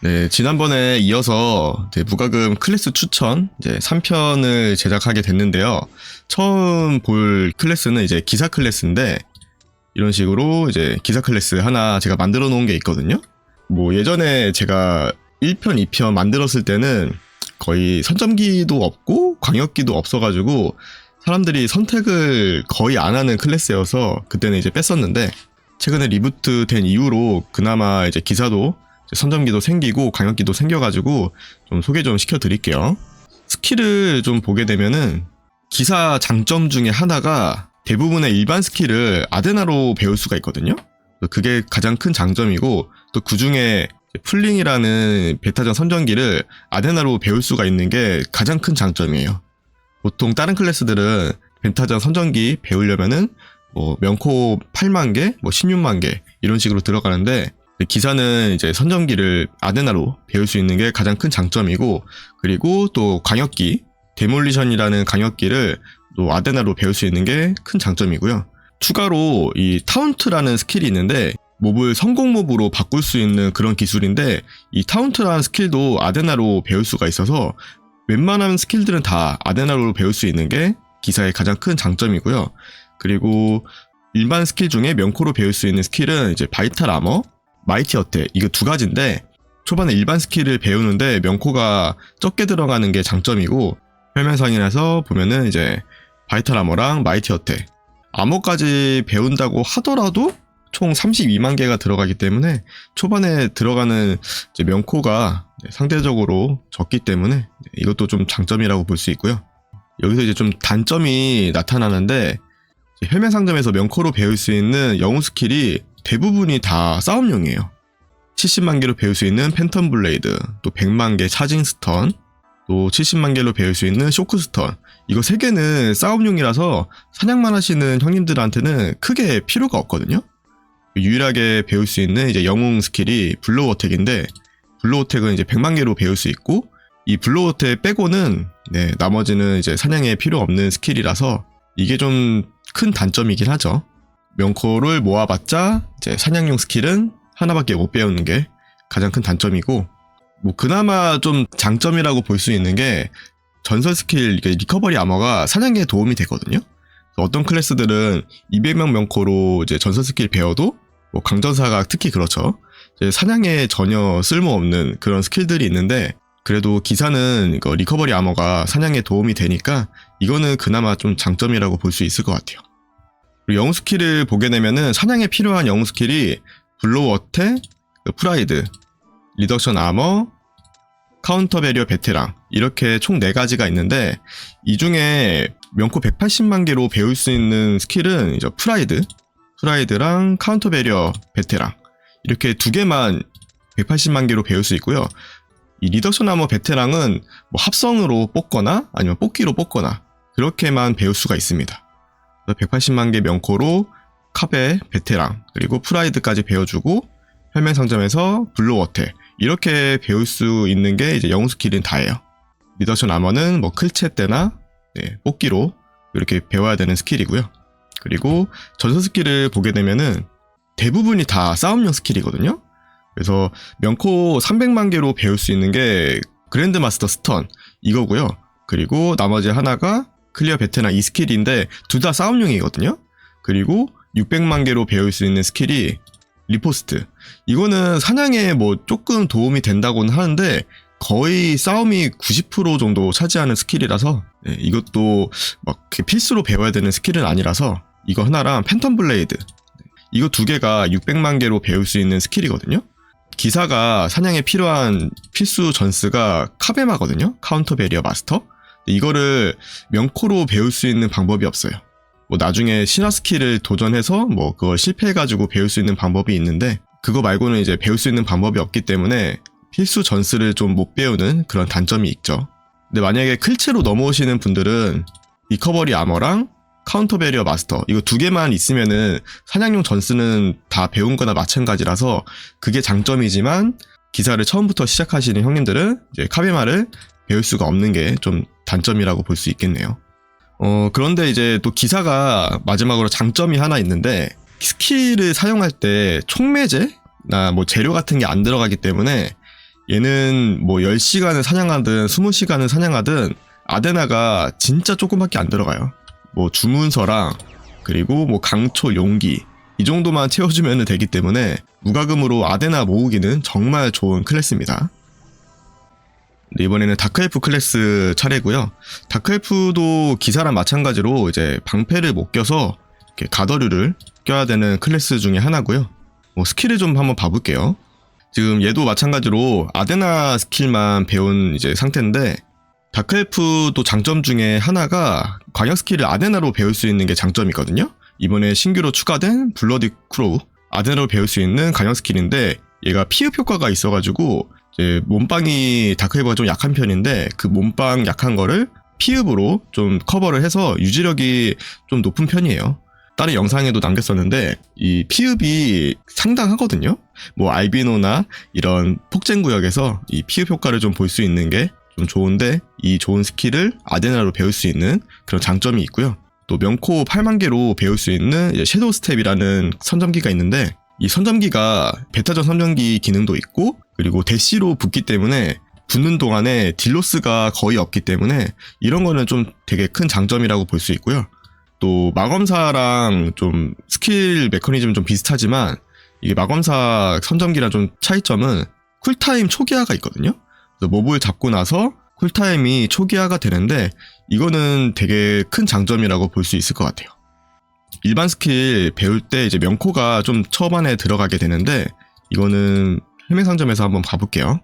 네, 지난번에 이어서 이제 무과금 클래스 추천 이제 3편을 제작하게 됐는데요. 처음 볼 클래스는 이제 기사 클래스인데 이런 식으로 이제 기사 클래스 하나 제가 만들어 놓은 게 있거든요. 뭐 예전에 제가 1편, 2편 만들었을 때는 거의 선점기도 없고 광역기도 없어가지고 사람들이 선택을 거의 안 하는 클래스여서 그때는 이제 뺐었는데 최근에 리부트 된 이후로 그나마 이제 기사도 선점기도 생기고 광역기도 생겨가지고 좀 소개 좀 시켜드릴게요. 스킬을 좀 보게 되면은 기사 장점 중에 하나가 대부분의 일반 스킬을 아데나로 배울 수가 있거든요. 그게 가장 큰 장점이고 또 그 중에 풀링이라는 베타전 선정기를 아데나로 배울 수가 있는 게 가장 큰 장점이에요. 보통 다른 클래스들은 벤타전 선정기 배우려면은 뭐 명코 8만 개, 뭐 16만 개 이런 식으로 들어가는데 기사는 이제 선정기를 아데나로 배울 수 있는 게 가장 큰 장점이고 그리고 또 광역기 데몰리션이라는 광역기를 또 아데나로 배울 수 있는 게 큰 장점이고요. 추가로 이 타운트라는 스킬이 있는데 몹을 성공 몹으로 바꿀 수 있는 그런 기술인데 이 타운트라는 스킬도 아데나로 배울 수가 있어서 웬만한 스킬들은 다 아데나로 배울 수 있는 게 기사의 가장 큰 장점이고요. 그리고 일반 스킬 중에 명코로 배울 수 있는 스킬은 이제 바이탈 아머, 마이티 어택 이거 두 가지인데 초반에 일반 스킬을 배우는데 명코가 적게 들어가는 게 장점이고 혈면상이라서 보면은 이제 바이탈 아머랑 마이티 어택 암호까지 배운다고 하더라도 총 32만 개가 들어가기 때문에 초반에 들어가는 명코가 상대적으로 적기 때문에 이것도 좀 장점이라고 볼 수 있고요. 여기서 이제 좀 단점이 나타나는데 헬멧 상점에서 명코로 배울 수 있는 영웅 스킬이 대부분이 다 싸움용이에요. 70만 개로 배울 수 있는 팬텀 블레이드, 또 100만 개 차징 스턴, 또 70만 개로 배울 수 있는 쇼크 스턴. 이거 세 개는 싸움용이라서 사냥만 하시는 형님들한테는 크게 필요가 없거든요. 유일하게 배울 수 있는 이제 영웅 스킬이 블로우 어택인데 블로우 어택은 이제 100만 개로 배울 수 있고 이 블로우 어택 빼고는 네, 나머지는 이제 사냥에 필요 없는 스킬이라서 이게 좀 큰 단점이긴 하죠. 명코를 모아봤자 이제 사냥용 스킬은 하나밖에 못 배우는 게 가장 큰 단점이고 뭐 그나마 좀 장점이라고 볼 수 있는 게 전설 스킬 리커버리 아머가 사냥에 도움이 되거든요. 어떤 클래스들은 200명 명코로 이제 전설 스킬 배워도 뭐 강전사가 특히 그렇죠. 사냥에 전혀 쓸모없는 그런 스킬들이 있는데 그래도 기사는 리커버리 아머가 사냥에 도움이 되니까 이거는 그나마 좀 장점이라고 볼 수 있을 것 같아요. 그리고 영웅 스킬을 보게 되면은 사냥에 필요한 영웅 스킬이 어택, 그 프라이드, 리덕션 아머, 카운터 베리어 베테랑 이렇게 총 4가지가 있는데 이 중에 명코 180만 개로 배울 수 있는 스킬은 이제 프라이드, 프라이드랑 카운터 베리어 베테랑 이렇게 두 개만 180만 개로 배울 수 있고요. 이 리덕션 아머 베테랑은 뭐 합성으로 뽑거나 아니면 뽑기로 뽑거나 그렇게만 배울 수가 있습니다. 180만 개 명코로 카베, 베테랑, 그리고 프라이드까지 배워주고 혈맹 상점에서 블루 어택 이렇게 배울 수 있는 게 이제 영웅 스킬은 다예요. 리더션 아머는 뭐 클체 때나 네, 뽑기로 이렇게 배워야 되는 스킬이고요. 그리고 전설 스킬을 보게 되면은 대부분이 다 싸움용 스킬이거든요. 그래서 명코 300만 개로 배울 수 있는 게 그랜드 마스터 스턴 이거고요. 그리고 나머지 하나가 클리어 베테랑 이 스킬인데 둘 다 싸움용이거든요. 그리고 600만 개로 배울 수 있는 스킬이 리포스트. 이거는 사냥에 뭐 조금 도움이 된다고는 하는데 거의 싸움이 90% 정도 차지하는 스킬이라서 네, 이것도 막 필수로 배워야 되는 스킬은 아니라서 이거 하나랑 팬텀 블레이드 이거 두 개가 600만 개로 배울 수 있는 스킬이거든요. 기사가 사냥에 필요한 필수 전스가 카베마거든요. 카운터 베리어 마스터. 이거를 명코로 배울 수 있는 방법이 없어요. 뭐 나중에 신화 스킬을 도전해서 뭐 그걸 실패해가지고 배울 수 있는 방법이 있는데 그거 말고는 이제 배울 수 있는 방법이 없기 때문에 필수 전스를 좀 못 배우는 그런 단점이 있죠. 근데 만약에 클체로 넘어오시는 분들은 리커버리 아머랑 카운터 베리어 마스터 이거 두 개만 있으면은 사냥용 전스는 다 배운 거나 마찬가지라서 그게 장점이지만 기사를 처음부터 시작하시는 형님들은 이제 카베마를 배울 수가 없는 게 좀 단점이라고 볼 수 있겠네요. 어, 그런데 이제 또 기사가 마지막으로 장점이 하나 있는데 스킬을 사용할 때 촉매제나 뭐 재료 같은 게 안 들어가기 때문에 얘는 뭐 10시간을 사냥하든 20시간을 사냥하든 아데나가 진짜 조금밖에 안 들어가요. 뭐 주문서랑 그리고 뭐 강초 용기 이 정도만 채워주면 되기 때문에 무과금으로 아데나 모으기는 정말 좋은 클래스입니다. 네, 이번에는 다크엘프 클래스 차례고요. 다크엘프도 기사랑 마찬가지로 이제 방패를 못 껴서 가더류를 껴야 되는 클래스 중에 하나고요. 뭐 스킬을 좀 한번 봐볼게요. 지금 얘도 마찬가지로 아데나 스킬만 배운 이제 상태인데 다크엘프도 장점 중에 하나가 광역 스킬을 아데나로 배울 수 있는 게 장점이거든요. 이번에 신규로 추가된 블러디 크로우 아데나로 배울 수 있는 광역 스킬인데 얘가 피흡 효과가 있어가지고 이제 몸빵이 다크엘프가 좀 약한 편인데 그 몸빵 약한 거를 피흡으로 좀 커버를 해서 유지력이 좀 높은 편이에요. 다른 영상에도 남겼었는데 이 피흡이 상당하거든요. 뭐 알비노나 이런 폭쟁 구역에서 이 피흡 효과를 좀 볼 수 있는 게 좀 좋은데 이 좋은 스킬을 아데나로 배울 수 있는 그런 장점이 있고요. 또 명코 8만 개로 배울 수 있는 섀도우 스텝이라는 선점기가 있는데 이 선점기가 베타전 선점기 기능도 있고 그리고 대시로 붙기 때문에 붙는 동안에 딜로스가 거의 없기 때문에 이런 거는 좀 되게 큰 장점이라고 볼 수 있고요. 또 마검사랑 좀 스킬 메커니즘 좀 비슷하지만 이게 마검사 선점기랑 좀 차이점은 쿨타임 초기화가 있거든요. 그래서 몹을 잡고 나서 쿨타임이 초기화가 되는데 이거는 되게 큰 장점이라고 볼 수 있을 것 같아요. 일반 스킬 배울 때 이제 명코가 좀 초반에 들어가게 되는데 이거는 헬멧 상점에서 한번 봐볼게요.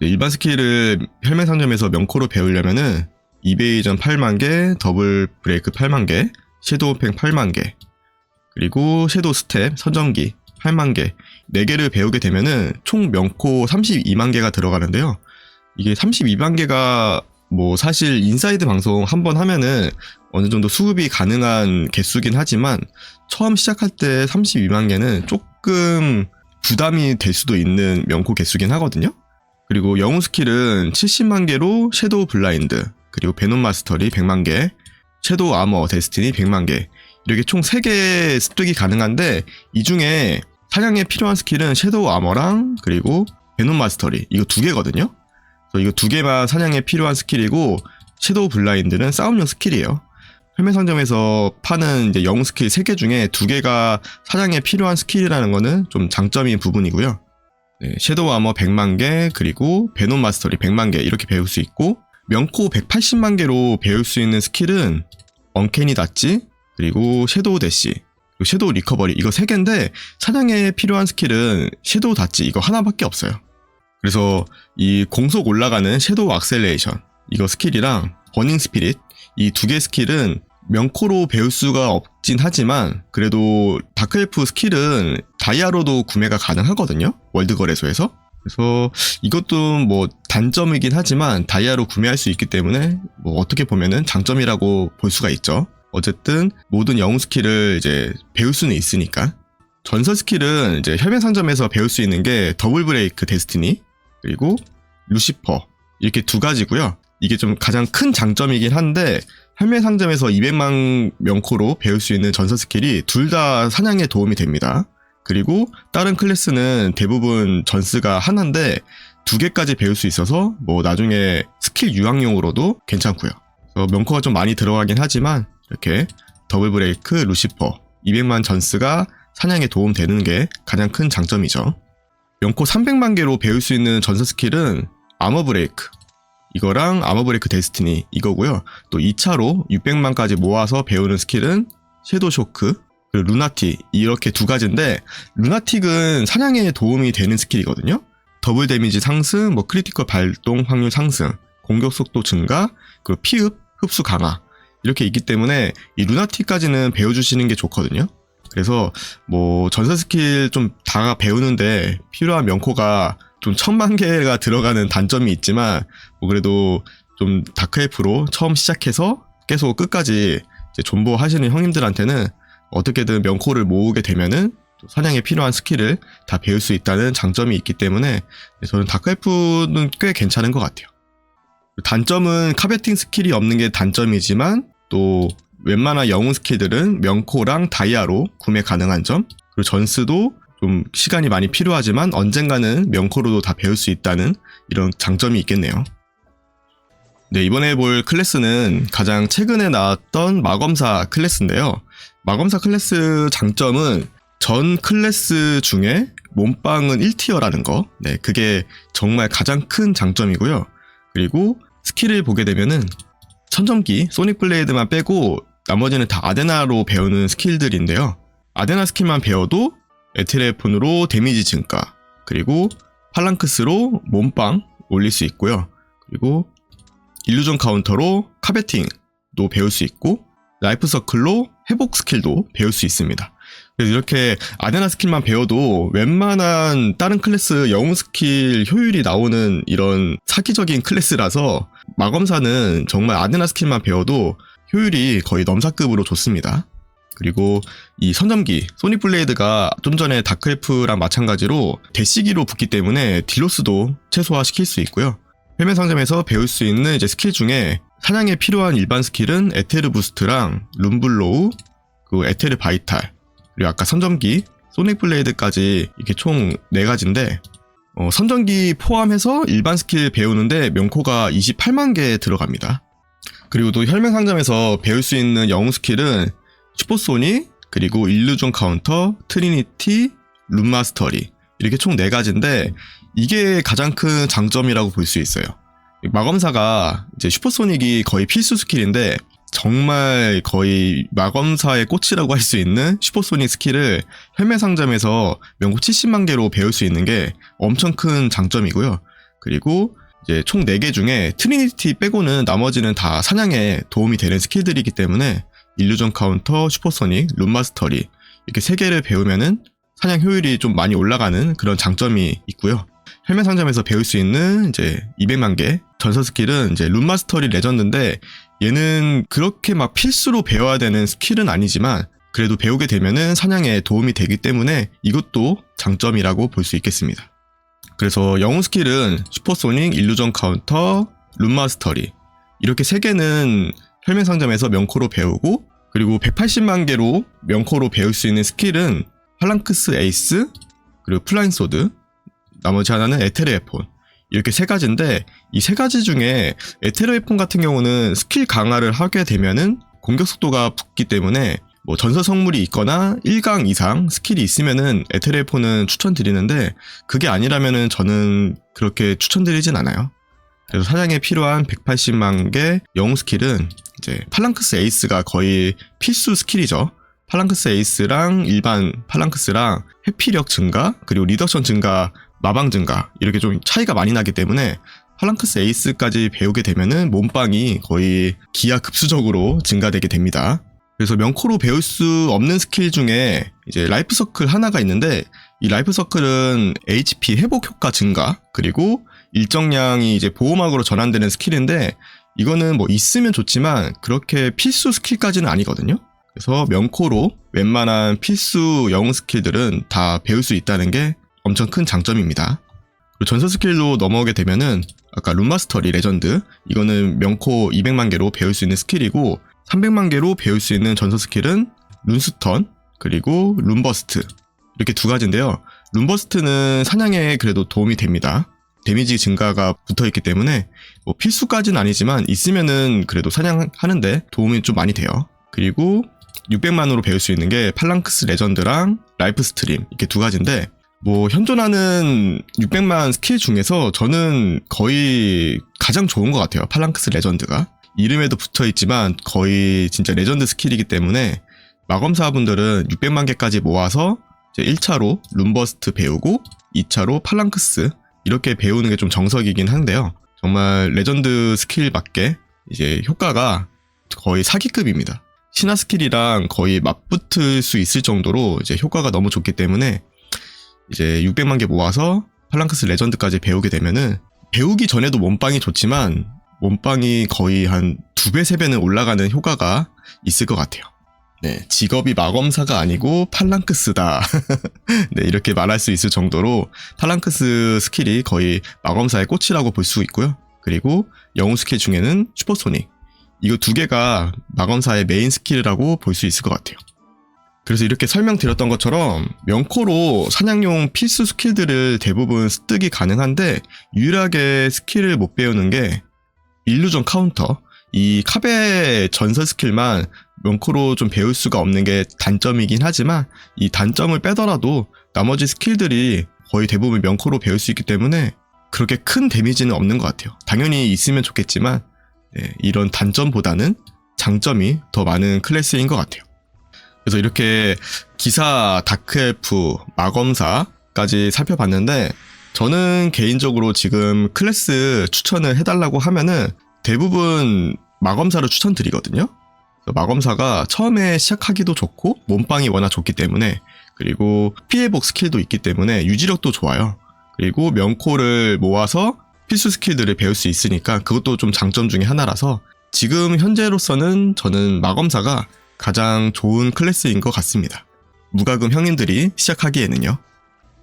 네, 일반 스킬을 헬멧 상점에서 명코로 배우려면은 이베이전 8만 개, 더블 브레이크 8만 개, 섀도우 팽 8만 개, 그리고 섀도우 스텝, 선정기 8만 개, 4개를 배우게 되면은 총 명코 32만 개가 들어가는데요. 이게 32만 개가 뭐 사실 인사이드 방송 한 번 하면은 어느 정도 수급이 가능한 개수긴 하지만 처음 시작할 때 32만 개는 조금 부담이 될 수도 있는 명코 개수긴 하거든요. 그리고 영웅 스킬은 70만 개로 섀도우 블라인드, 그리고 베놈 마스터리 100만 개, 섀도우 아머 데스티니 100만 개 이렇게 총 3개 습득이 가능한데 이 중에 사냥에 필요한 스킬은 섀도우 아머랑 그리고 베놈 마스터리 이거 두 개거든요. 이거 두 개만 사냥에 필요한 스킬이고 섀도우 블라인드는 싸움용 스킬이에요. 헬멧 상점에서 파는 이제 영웅 스킬 3개 중에 두 개가 사냥에 필요한 스킬이라는 거는 좀 장점인 부분이고요. 네, 섀도우 아머 100만 개, 그리고 베놈 마스터리 100만 개 이렇게 배울 수 있고 명코 180만 개로 배울 수 있는 스킬은 언캐니 닷지, 그리고 섀도우 대시, 그리고 섀도우 리커버리 이거 3개인데 사냥에 필요한 스킬은 섀도우 닷지 이거 하나밖에 없어요. 그래서 이 공속 올라가는 섀도우 악셀레이션 이거 스킬이랑 버닝 스피릿 이 두 개 스킬은 명코로 배울 수가 없진 하지만 그래도 다크엘프 스킬은 다이아로도 구매가 가능하거든요 월드 거래소에서. 그래서 이것도 뭐 단점이긴 하지만 다이아로 구매할 수 있기 때문에 뭐 어떻게 보면은 장점이라고 볼 수가 있죠. 어쨌든 모든 영웅 스킬을 이제 배울 수는 있으니까. 전설 스킬은 이제 혈맹 상점에서 배울 수 있는 게 더블 브레이크 데스티니 그리고 루시퍼 이렇게 두 가지고요. 이게 좀 가장 큰 장점이긴 한데 헬멧 상점에서 200만 명코로 배울 수 있는 전설 스킬이 둘 다 사냥에 도움이 됩니다. 그리고 다른 클래스는 대부분 전스가 하나인데 두 개까지 배울 수 있어서 뭐 나중에 스킬 유학용으로도 괜찮고요. 명코가 좀 많이 들어가긴 하지만 이렇게 더블 브레이크 루시퍼 200만 전스가 사냥에 도움되는 게 가장 큰 장점이죠. 명코 300만 개로 배울 수 있는 전설 스킬은 아머 브레이크 이거랑 아머 브레이크 데스티니 이거고요. 또 2차로 600만까지 모아서 배우는 스킬은 섀도우 쇼크 그리고 루나틱 이렇게 두 가지인데 루나틱은 사냥에 도움이 되는 스킬이거든요. 더블 데미지 상승, 뭐 크리티컬 발동 확률 상승, 공격 속도 증가, 그리고 피흡, 흡수 강화 이렇게 있기 때문에 이 루나틱까지는 배워주시는 게 좋거든요. 그래서 뭐 전설 스킬 좀 다 배우는데 필요한 명코가 좀 천만 개가 들어가는 단점이 있지만 뭐 그래도 좀 다크엘프로 처음 시작해서 계속 끝까지 존버 하시는 형님들한테는 어떻게든 명코를 모으게 되면은 또 사냥에 필요한 스킬을 다 배울 수 있다는 장점이 있기 때문에 저는 다크엘프는 꽤 괜찮은 것 같아요. 단점은 카베팅 스킬이 없는 게 단점이지만 또 웬만한 영웅 스킬들은 명코랑 다이아로 구매 가능한 점 그리고 전스도 좀 시간이 많이 필요하지만 언젠가는 명코로도 다 배울 수 있다는 이런 장점이 있겠네요. 네, 이번에 볼 클래스는 가장 최근에 나왔던 마검사 클래스인데요. 마검사 클래스 장점은 전 클래스 중에 몸빵은 1티어라는 거. 네, 그게 정말 가장 큰 장점이고요. 그리고 스킬을 보게 되면은 천점기, 소닉 블레이드만 빼고 나머지는 다 아데나로 배우는 스킬들인데요. 아데나 스킬만 배워도 에테레폰으로 데미지 증가, 그리고 팔랑크스로 몸빵 올릴 수 있고요. 그리고 일루전 카운터로 카베팅도 배울 수 있고 라이프 서클로 회복 스킬도 배울 수 있습니다. 그래서 이렇게 아데나 스킬만 배워도 웬만한 다른 클래스 영웅 스킬 효율이 나오는 이런 사기적인 클래스라서 마검사는 정말 아데나 스킬만 배워도 효율이 거의 넘사급으로 좋습니다. 그리고 이 선점기 소닉 블레이드가 좀 전에 다크엘프랑 마찬가지로 대시기로 붙기 때문에 딜로스도 최소화시킬 수 있고요. 회면 상점에서 배울 수 있는 이제 스킬 중에 사냥에 필요한 일반 스킬은 에테르 부스트랑 룸블로우, 그 에테르 바이탈, 그리고 아까 선점기, 소닉 블레이드까지 이렇게 총 4가지인데 어, 선점기 포함해서 일반 스킬 배우는데 명코가 28만 개 들어갑니다. 그리고 또 혈맹 상점에서 배울 수 있는 영웅 스킬은 슈퍼소닉, 그리고 일루전 카운터, 트리니티, 룸마스터리 이렇게 총 4가지인데 이게 가장 큰 장점이라고 볼 수 있어요. 마검사가 이제 슈퍼소닉이 거의 필수 스킬인데 정말 거의 마검사의 꽃이라고 할 수 있는 슈퍼소닉 스킬을 헬멧 상점에서 명고 70만 개로 배울 수 있는 게 엄청 큰 장점이고요. 그리고 이제 총 4개 중에 트리니티 빼고는 나머지는 다 사냥에 도움이 되는 스킬들이기 때문에 일루전 카운터, 슈퍼소닉, 룸마스터리 이렇게 3개를 배우면은 사냥 효율이 좀 많이 올라가는 그런 장점이 있고요. 헬멧 상점에서 배울 수 있는 이제 200만 개 전설 스킬은 이제 룸마스터리 레전드인데 얘는 그렇게 막 필수로 배워야 되는 스킬은 아니지만 그래도 배우게 되면은 사냥에 도움이 되기 때문에 이것도 장점이라고 볼 수 있겠습니다. 그래서 영웅 스킬은 슈퍼소닉, 일루전 카운터, 룸마스터리 이렇게 세 개는 헬멧 상점에서 명코로 배우고 그리고 180만 개로 명코로 배울 수 있는 스킬은 팔랑크스 에이스 그리고 플라잉 소드 나머지 하나는 에테르에폰 이렇게 세 가지인데 이 세 가지 중에 에테르에폰 같은 경우는 스킬 강화를 하게 되면은 공격 속도가 붙기 때문에 뭐 전설 성물이 있거나 1강 이상 스킬이 있으면은 에테르에폰은 추천드리는데 그게 아니라면은 저는 그렇게 추천드리진 않아요. 그래서 사냥에 필요한 180만 개 영웅 스킬은 이제 팔랑크스 에이스가 거의 필수 스킬이죠. 팔랑크스 에이스랑 일반 팔랑크스랑 회피력 증가 그리고 리덕션 증가 마방 증가 이렇게 좀 차이가 많이 나기 때문에 팔랑크스 에이스까지 배우게 되면은 몸빵이 거의 기하급수적으로 증가되게 됩니다. 그래서 명코로 배울 수 없는 스킬 중에 이제 라이프 서클 하나가 있는데 이 라이프 서클은 HP 회복 효과 증가 그리고 일정량이 이제 보호막으로 전환되는 스킬인데 이거는 뭐 있으면 좋지만 그렇게 필수 스킬까지는 아니거든요. 그래서 명코로 웬만한 필수 영웅 스킬들은 다 배울 수 있다는 게 엄청 큰 장점입니다. 그리고 전설 스킬로 넘어오게 되면은 아까 룸마스터리 레전드 이거는 명코 200만 개로 배울 수 있는 스킬이고 300만 개로 배울 수 있는 전설 스킬은 룬스턴 그리고 룸버스트 이렇게 두 가지인데요. 룸버스트는 사냥에 그래도 도움이 됩니다. 데미지 증가가 붙어 있기 때문에 뭐 필수까지는 아니지만 있으면은 그래도 사냥하는데 도움이 좀 많이 돼요. 그리고 600만으로 배울 수 있는 게 팔랑크스 레전드랑 라이프 스트림 이렇게 두 가지인데 뭐 현존하는 600만 스킬 중에서 저는 거의 가장 좋은 것 같아요. 팔랑크스 레전드가 이름에도 붙어 있지만 거의 진짜 레전드 스킬이기 때문에 마검사분들은 600만 개까지 모아서 이제 1차로 룸버스트 배우고 2차로 팔랑크스 이렇게 배우는 게 좀 정석이긴 한데요. 정말 레전드 스킬밖에 이제 효과가 거의 사기급입니다. 신화 스킬이랑 거의 맞붙을 수 있을 정도로 이제 효과가 너무 좋기 때문에 이제 600만 개 모아서 팔랑크스 레전드까지 배우게 되면은 배우기 전에도 몸빵이 좋지만 몸빵이 거의 한 두 배, 세 배는 올라가는 효과가 있을 것 같아요. 네, 직업이 마검사가 아니고 팔랑크스다. 네, 이렇게 말할 수 있을 정도로 팔랑크스 스킬이 거의 마검사의 꽃이라고 볼 수 있고요. 그리고 영웅 스킬 중에는 슈퍼소닉. 이거 두 개가 마검사의 메인 스킬이라고 볼 수 있을 것 같아요. 그래서 이렇게 설명드렸던 것처럼 명코로 사냥용 필수 스킬들을 대부분 습득이 가능한데 유일하게 스킬을 못 배우는 게 일루전 카운터 이 카베 전설 스킬만 명코로 좀 배울 수가 없는 게 단점이긴 하지만 이 단점을 빼더라도 나머지 스킬들이 거의 대부분 명코로 배울 수 있기 때문에 그렇게 큰 데미지는 없는 것 같아요. 당연히 있으면 좋겠지만 네, 이런 단점보다는 장점이 더 많은 클래스인 것 같아요. 그래서 이렇게 기사, 다크엘프, 마검사까지 살펴봤는데 저는 개인적으로 지금 클래스 추천을 해달라고 하면은 대부분 마검사를 추천드리거든요. 마검사가 처음에 시작하기도 좋고 몸빵이 워낙 좋기 때문에 그리고 피해복 스킬도 있기 때문에 유지력도 좋아요. 그리고 명코를 모아서 필수 스킬들을 배울 수 있으니까 그것도 좀 장점 중에 하나라서 지금 현재로서는 저는 마검사가 가장 좋은 클래스인 것 같습니다. 무과금 형님들이 시작하기에는요.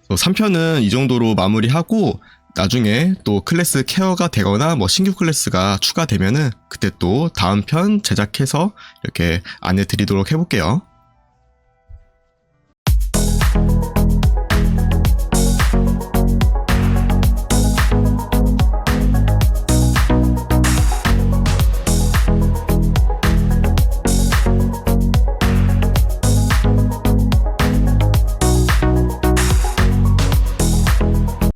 3편은 이 정도로 마무리하고 나중에 또 클래스 케어가 되거나 뭐 신규 클래스가 추가되면은 그때 또 다음 편 제작해서 이렇게 안내 드리도록 해볼게요.